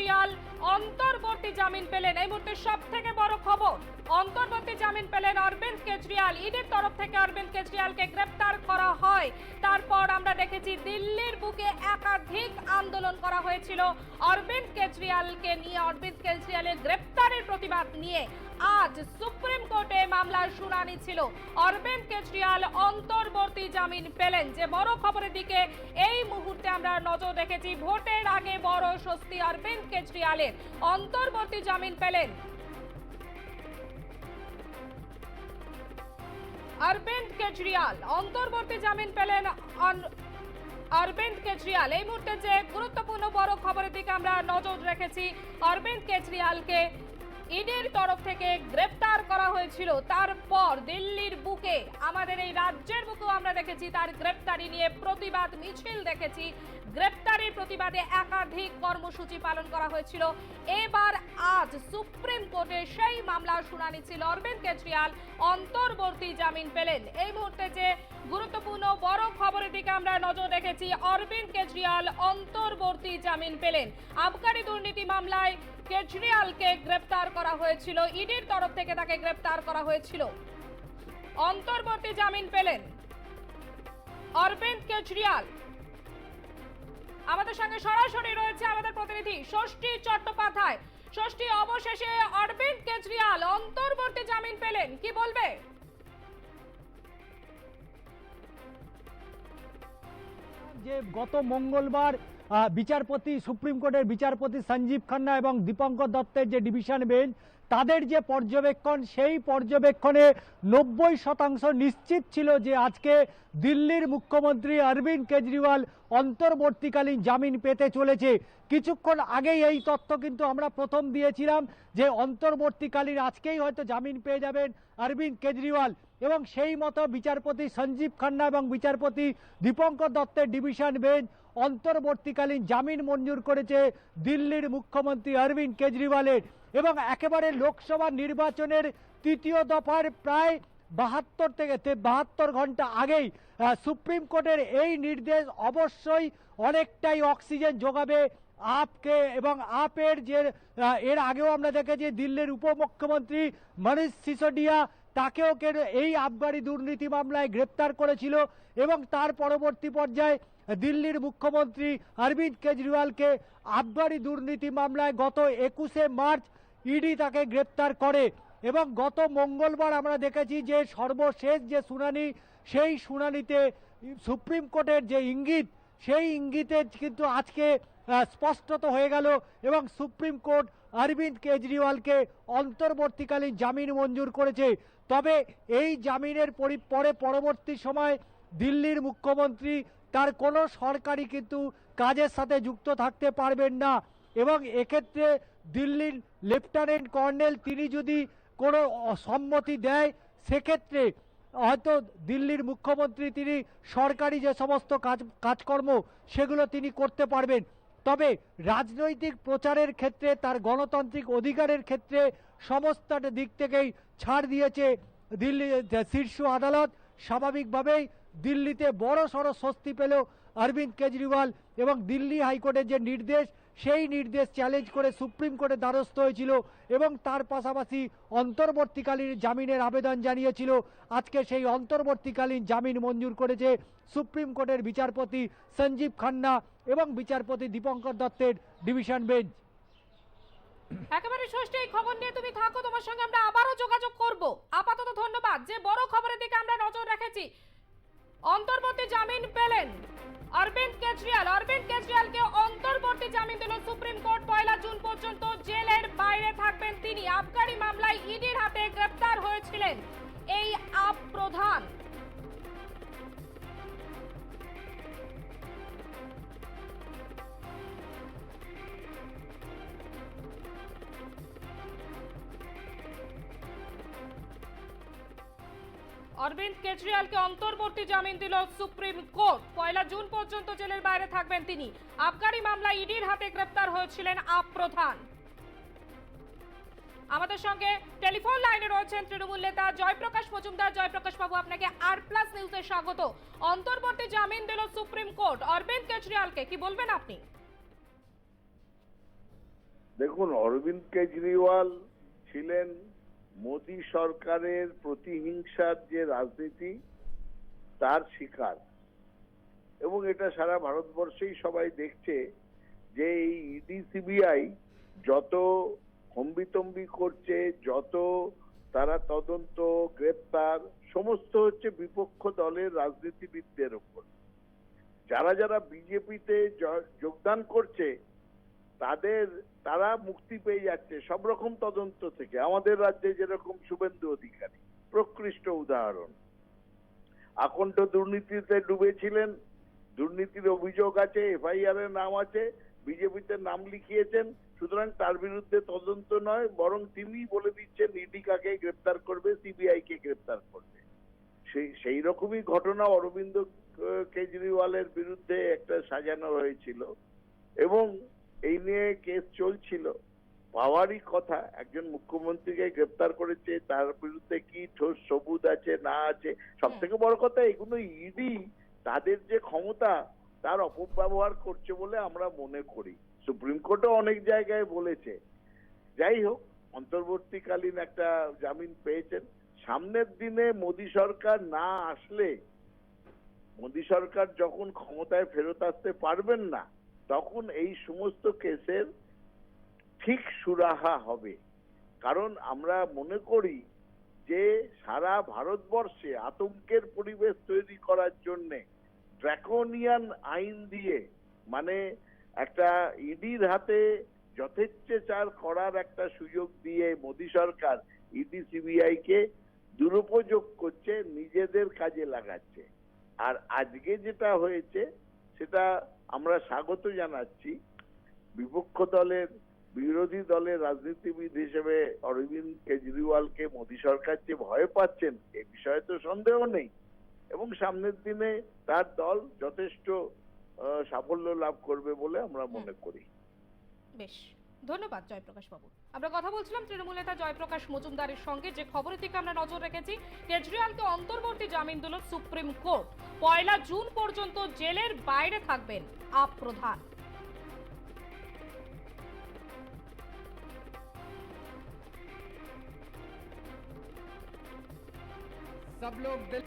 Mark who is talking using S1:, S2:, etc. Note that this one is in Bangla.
S1: কেজরিওয়াল অন্তর্বর্তী জামিন পেলেন। এই মুহূর্তে সব থেকে বড় খবর, অন্তর্বর্তী জামিন পেলেন অরবিন্দ কেজরিওয়াল। ইডির তরফ থেকে অরবিন্দ কেজরিওয়ালকে গ্রেপ্তার করা হয়। তারপর আমরা দেখেছি দিল্লির বুকে একাধিক আন্দোলন করা হয়েছিল। অরবিন্দ কেজরিওয়ালকে নিয়ে অরবিন্দ কেজরিয়ালের গ্রেপ্তারের প্রতিবাদ নিয়ে আজ সুপ্রিম কোর্টে মামলার শুনানি ছিল। অরবিন্দ কেজরিওয়াল অন্তর্বর্তী জামিন পেলেন। যে বড় খবরের দিকে এই মুহূর্তে আমরা নজর রেখেছি, ভোটের আগে বড় স্বস্তি অরবিন্দ কেজরিওয়ালের। অন্তর্বর্তী জামিন পেলেন। অরবিন্দ কেজরিওয়াল, অন্তর্বর্তী জামিন পেলেন অরবিন্দ কেজরিওয়াল। এই মুহূর্তে যে গুরুত্বপূর্ণ বড় খবরের দিকে আমরা নজর রেখেছি, অরবিন্দ কেজরিওয়ালকে ইডির তরফ থেকে গ্রেফতার করা হয়েছিল। তারপর দিল্লির বুকে, আমাদের এই রাজ্যের বুকেও আমরা দেখেছি তার গ্রেফতারি নিয়ে প্রতিবাদ, মিছিল দেখেছি। গ্রেফতারির প্রতিবাদে একাধিক কর্মসূচি পালন করা হয়েছিল। এবার আজ সুপ্রিম কোর্টে সেই মামলার শুনানি ছিল। অরবিন্দ কেজরিওয়াল অন্তর্বর্তী জামিন পেলেন। এই মুহূর্তে যে গুরুত্বপূর্ণ বড় খবরের দিকে আমরা নজর রেখেছি অরবিন্দ কেজরিওয়াল অন্তর্বর্তী জামিন পেলেন। আবকারি দুর্নীতি মামলায় কেজরিওয়ালকে গ্রেপ্তার করা হয়েছিল। ইডির তরফ থেকে তাকে গ্রেপ্তার করা হয়েছিল। অন্তর্বর্তী জামিন পেলেন অরবিন্দ কেজরিওয়াল। আমাদের সঙ্গে সরাসরি রয়েছে আমাদের প্রতিনিধি ষষ্ঠী চট্টোপাধ্যায়। ষষ্ঠী অবশেষে অরবিন্দ কেজরিওয়াল অন্তর্বর্তী জামিন পেলেন। কি বলবে?
S2: যে গত মঙ্গলবার বিচারপতি, সুপ্রিম কোর্টের বিচারপতি সঞ্জীব খান্না এবং দীপঙ্কর দত্তের যে ডিভিশন বেঞ্চ, তাদের যে পর্যবেক্ষণ, সেই পর্যবেক্ষণে নব্বই শতাংশ নিশ্চিত ছিল যে আজকে দিল্লির মুখ্যমন্ত্রী অরবিন্দ কেজরিওয়াল অন্তর্বর্তীকালীন জামিন পেতে চলেছে। কিছুক্ষণ আগেই এই তথ্য কিন্তু আমরা প্রথম দিয়েছিলাম যে অন্তর্বর্তীকালীন আজকেই হয়তো জামিন পেয়ে যাবেন অরবিন্দ কেজরিওয়াল এবং সেই মতো বিচারপতি সঞ্জীব খান্না এবং বিচারপতি দীপঙ্কর দত্তের ডিভিশন বেঞ্চ অন্তর্বর্তীকালীন জামিন মঞ্জুর করেছে দিল্লির মুখ্যমন্ত্রী অরবিন্দ কেজরিওয়ালের এবং একেবারে লোকসভা নির্বাচনের তৃতীয় দফার প্রায় বাহাত্তর থেকে বাহাত্তর ঘণ্টা আগেই সুপ্রিম কোর্টের এই নির্দেশ অবশ্যই অনেকটাই অক্সিজেন যোগাবে আপকে এবং আপের যে এর আগেও আমরা দেখেছি দিল্লির উপমুখ্যমন্ত্রী মনীষ সিসোডিয়া তাকেও এই আবগারি দুর্নীতি মামলায় গ্রেপ্তার করেছিল এবং তার পরবর্তী পর্যায়ে দিল্লির মুখ্যমন্ত্রী অরবিন্দ কেজরিওয়ালকে আবগারি দুর্নীতি মামলায় গত একুশে মার্চ ইডি তাকে গ্রেপ্তার করে। এবং গত মঙ্গলবার আমরা দেখেছি যে সর্বশেষ যে শুনানি, সেই শুনানিতে সুপ্রিম কোর্টের যে ইঙ্গিত, সেই ইঙ্গিতে কিন্তু আজকে স্পষ্টত হয়ে গেল এবং সুপ্রিম কোর্ট অরবিন্দ কেজরিওয়ালকে অন্তর্বর্তীকালীন জামিন মঞ্জুর করেছে। তবে এই জামিনের পরে পরবর্তী সময় দিল্লির মুখ্যমন্ত্রী তার কোনো সরকারি কিন্তু কাজের সাথে যুক্ত থাকতে পারবেন না। এবং এক্ষেত্রে দিল্লির লেফটেন্যান্ট কর্নেল তিনি যদি কোনো সম্মতি দেয়, সেক্ষেত্রে হয়তো দিল্লির মুখ্যমন্ত্রী তিনি সরকারি যে সমস্ত কাজ, কাজকর্ম, সেগুলো তিনি করতে পারবেন। তবে রাজনৈতিক প্রচারের ক্ষেত্রে, তার গণতান্ত্রিক অধিকারের ক্ষেত্রে সমস্ত দিক থেকেই ছাড় দিয়েছে দিল্লি শীর্ষ আদালত। স্বাভাবিকভাবেই দিল্লিতে বড় সড়ো স্বস্তি পেল অরবিন্দ কেজরিওয়াল এবং দিল্লি হাইকোর্টের যে নির্দেশ, সেই নির্দেশ চ্যালেঞ্জ করে সুপ্রিম কোর্টে দ্বারস্থ হয়েছিল এবং তার পাশাপাশি অন্তর্বর্তীকালীন জামিনের আবেদন জানিয়েছিল। আজকে সেই অন্তর্বর্তীকালীন জামিন মঞ্জুর করেছে সুপ্রিম কোর্টের বিচারপতি সঞ্জীব খান্না এবং বিচারপতি দীপঙ্কর দত্তের ডিভিশন বেঞ্চ।
S1: একেবারে ষষ্ঠী এই খবর নিয়ে তুমি থাকো, তোমার সঙ্গে আমরা আবারও যোগাযোগ করব। আপাতত ধন্যবাদ। যে বড় খবরের দিকে আমরা নজর রেখেছি অন্তর্বর্তী জামিন পেলেন। অরবিন্দ কেজরিওয়াল, অরবিন্দ কেজরিওয়ালকে অন্তর্বর্তী জামিন দিল সুপ্রিম কোর্ট, পয়লা জুন পর্যন্ত জেলের বাইরে থাকবেন অরবিন্দ কেজরিওয়ালকে অন্তর্বর্তী জামিন দিল সুপ্রিম কোর্ট। পয়লা জুন পর্যন্ত জেলের বাইরে থাকবেন তিনি। আবগারি মামলায় ইডির হাতে গ্রেপ্তার হয়েছিলেন আপ প্রধান। আমাদের সঙ্গে টেলিফোন লাইনে রয়েছেন তৃণমূল নেতা জয়প্রকাশ মজুমদার। জয়প্রকাশ বাবু, আপনাকে আর প্লাস নিউজে স্বাগত। অন্তর্বর্তী জামিন দিল সুপ্রিম কোর্ট। অরবিন্দ কেজরিওয়ালকে কি বলবেন আপনি?
S3: দেখুন, অরবিন্দ কেজরিওয়াল ছিলেন মোদী সরকারের প্রতিহিংসার যে রাজনীতি, তার শিকার। এবং এটা সারা ভারতবর্ষেই সবাই দেখছে যে এই ইডি সিবিআই যত হম্বিতম্বি করছে, যত তারা তদন্ত, গ্রেপ্তার, সমস্ত হচ্ছে বিপক্ষ দলের রাজনীতিবিদদের উপর যারা যারা বিজেপিতে যোগদান করছে, তাদের তারা মুক্তি পেয়ে যাচ্ছে সব রকম তদন্ত থেকে। আমাদের রাজ্যে যেরকম শুভেন্দু অধিকারী, প্রকৃষ্ট উদাহরণ। আকণ্ঠ দুর্নীতিতে ডুবেছিলেন, দুর্নীতির অভিযোগ আছে, এফআইআর এর নাম আছে, বিজেপিতে নাম লিখিয়েছেন, সুতরাং তার বিরুদ্ধে তদন্ত নয়, বরং তিনি বলে দিচ্ছেন, ইডি কাকে গ্রেপ্তার করবে, সিবিআই কে গ্রেপ্তার করবে। সেই সেই রকমই ঘটনা অরবিন্দ কেজরিওয়ালের বিরুদ্ধে একটা সাজানো হয়েছিল। এবং এই নিয়ে কেস চলছিল। পাওয়ারই কথা, একজন মুখ্যমন্ত্রীকে গ্রেপ্তার করেছে, তার বিরুদ্ধে কি ঠোস সবুজ আছে, না আছে, সব থেকে বড় কথা, এগুলো ইডি তাদের যে ক্ষমতা, তার অপব্যবহার করছে বলে আমরা মনে করি। সুপ্রিম কোর্টও অনেক জায়গায় বলেছে। যাই হোক, অন্তর্বর্তীকালীন একটা জামিন পেয়েছেন। সামনের দিনে মোদী সরকার না আসলে, মোদী সরকার যখন ক্ষমতায় ফেরত আসতে পারবেন না তখন এই সমস্ত কেসের ঠিক সুরাহা হবে। কারণ আমরা মনে করি যে সারা ভারতবর্ষে আতঙ্কের পরিবেশ তৈরি করার জন্য ড্রাকোনিয়ান আইন দিয়ে মানে একটা ইডির হাতে যথেচ্ছাচার করার একটা সুযোগ দিয়ে মোদী সরকার ইডি সিবিআই কে দুরুপযোগ করছে, নিজেদের কাজে লাগাচ্ছে। আর আজকে যেটা হয়েছে, সেটা আমরা স্বাগত জানাচ্ছি বিপক্ষ দলের বিরোধী দলের রাজনীতিবিদ হিসেবে অরবিন্দ কেজরিওয়ালকে মোদী সরকার যে ভয় পাচ্ছেন এ বিষয়ে তো সন্দেহ নেই। এবং সামনের দিনে তার দল যথেষ্ট সাফল্য লাভ করবে বলে আমরা মনে করি।
S1: বেশ। ধন্যবাদ জয়প্রকাশ বাবু আমরা কথা বলছিলাম তৃণমূল নেতা জয়প্রকাশ মজুমদারের সঙ্গে যে খবরের দিকে আমরা নজর রেখেছি কেজরিওয়ালকে অন্তর্বর্তী জামিন দিল সুপ্রিম কোর্ট পয়লা জুন পর্যন্ত জেলের বাইরে থাকবেন আপ প্রধান
S4: सब लोग दिल